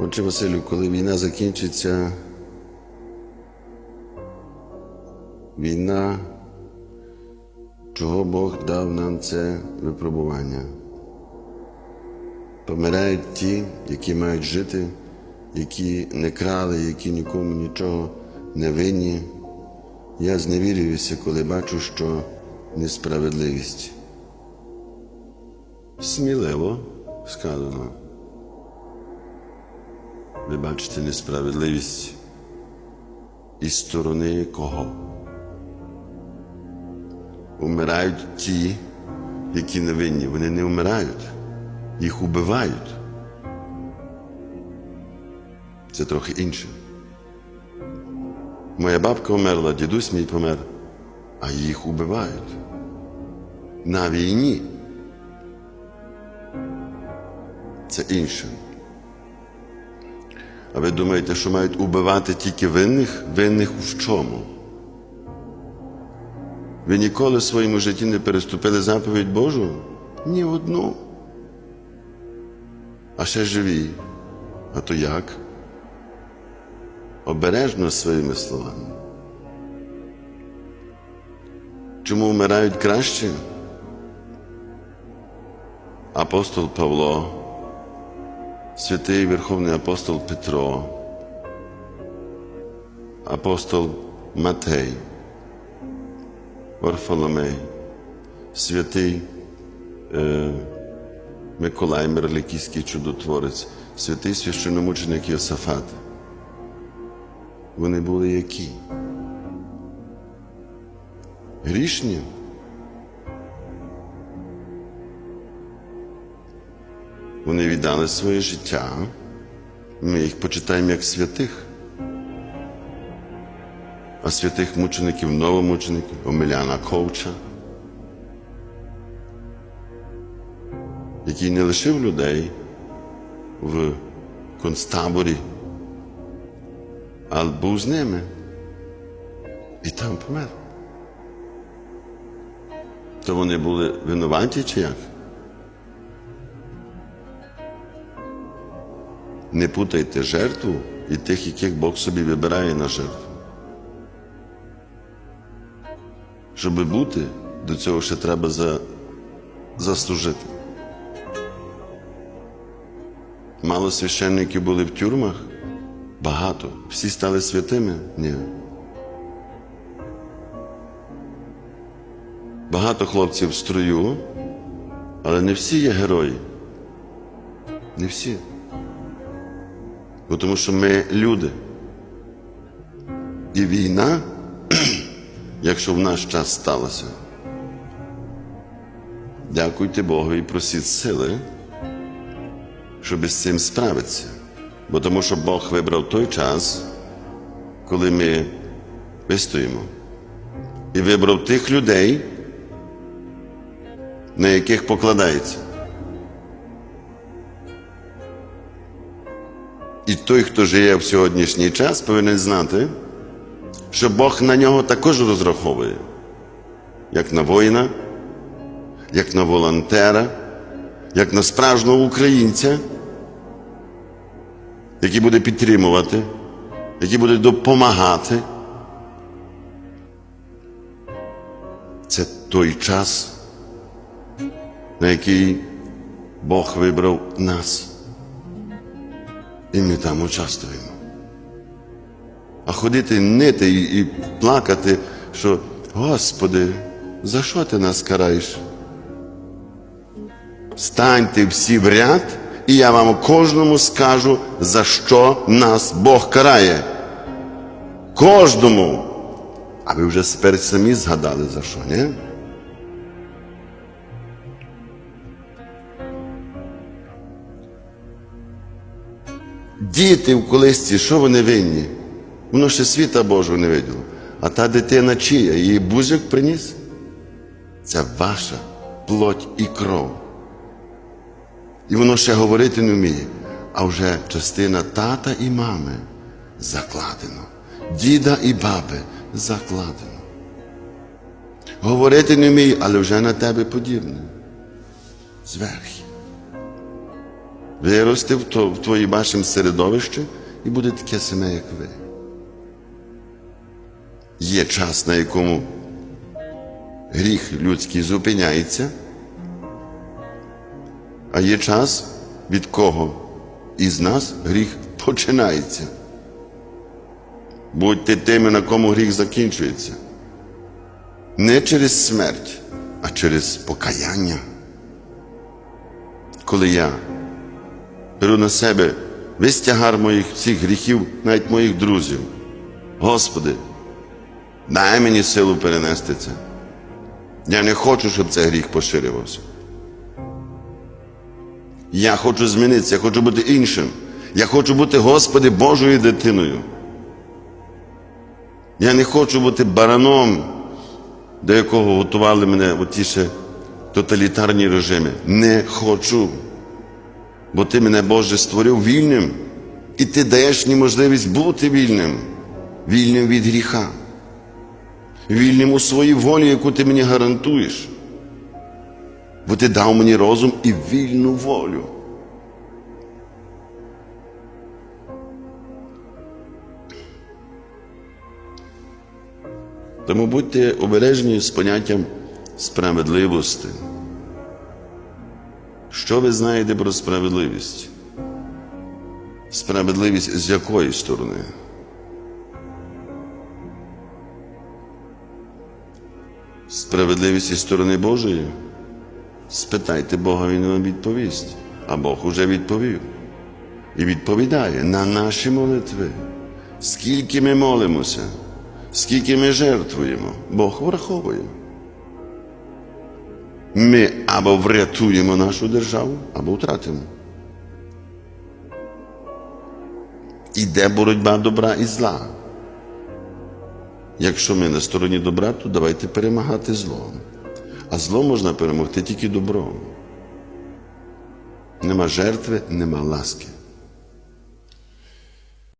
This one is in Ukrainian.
Отче Василю, коли війна закінчиться, війна, чого Бог дав нам це випробування. Помирають ті, які мають жити, які не крали, які нікому нічого не винні. Я зневірююся, коли бачу, що несправедливість. Сміливо сказано. Ви бачите несправедливість із сторони кого? Умирають ті, які не винні. Вони не вмирають, їх убивають. Це трохи інше. Моя бабка умерла, дідусь мій помер, а їх убивають. На війні. Це інше. А ви думаєте, що мають убивати тільки винних? Винних в чому? Ви ніколи в своєму житті не переступили заповідь Божу? Ні одну. А ще живі. А то як? Обережно своїми словами. Чому вмирають краще? Апостол Павло, святий Верховний апостол Петро, апостол Матей, Варфоломей, святий е, Миколай Мерликійський чудотворець, святий священомученик Йосафат. Вони були які? Грішні? Вони віддали своє життя. Ми їх почитаємо як святих. А святих мучеників, новомучеників, Омеляна Ковча, який не лишив людей в концтаборі, а був з ними і там помер. То вони були винуваті чи як? Не путайте жертву і тих, яких Бог собі вибирає на жертву. Щоб бути, до цього ще треба за, заслужити. Мало священників були в тюрмах? Багато. Всі стали святими? Ні. Багато хлопців в строю, але не всі є герої. Не всі. Бо тому що ми люди. І війна, якщо в наш час сталося, дякуйте Богу і просіть сили, щоб з цим справитися. Бо тому що Бог вибрав той час, коли ми вистоїмо. І вибрав тих людей, на яких покладається. І той, хто живе в сьогоднішній час, повинен знати, що Бог на нього також розраховує, як на воїна, як на волонтера, як на справжнього українця, який буде підтримувати, який буде допомагати. Це той час, на який Бог вибрав нас. І ми там участвуємо. А ходити нити і, і плакати, що Господи, за що ти нас караєш? Станьте всі в ряд, і я вам кожному скажу, за що нас Бог карає. Кожному. А ви вже тепер самі згадали за що, ні? Діти в колисці, що вони винні? Воно ще світа Божого не виділо. А та дитина чия? Її бузик приніс? Це ваша плоть і кров. І воно ще говорити не вміє. А вже частина тата і мами закладено, діда і баби закладено. Говорити не вміє, але вже на тебе подібне. Зверхи. Виросте в, то, в твоїй вашому середовищі і буде таке саме, як ви. Є час, на якому гріх людський зупиняється, а є час, від кого із нас гріх починається. Будьте тими, на кому гріх закінчується. Не через смерть, а через покаяння. Коли я беру на себе весь тягар моїх всіх гріхів, навіть моїх друзів. Господи, дай мені силу перенести це. Я не хочу, щоб цей гріх поширювався. Я хочу змінитися, я хочу бути іншим. Я хочу бути, Господи, Божою дитиною. Я не хочу бути бараном, до якого готували мене оті ще тоталітарні режими. Не хочу. Бо ти мене, Боже, створив вільним, і ти даєш мені можливість бути вільним, вільним від гріха, вільним у своїй волі, яку ти мені гарантуєш. Бо ти дав мені розум і вільну волю. Тому будьте обережні з поняттям справедливості. Що ви знаєте про справедливість? Справедливість з якої сторони? Справедливість із сторони Божої? Спитайте Бога, Він вам відповість. А Бог уже відповів. І відповідає на наші молитви. Скільки ми молимося, скільки ми жертвуємо, Бог враховує. Ми або врятуємо нашу державу, або втратимо. Іде боротьба добра і зла. Якщо ми на стороні добра, то давайте перемагати злом. А зло можна перемогти тільки добром. Нема жертви, нема ласки.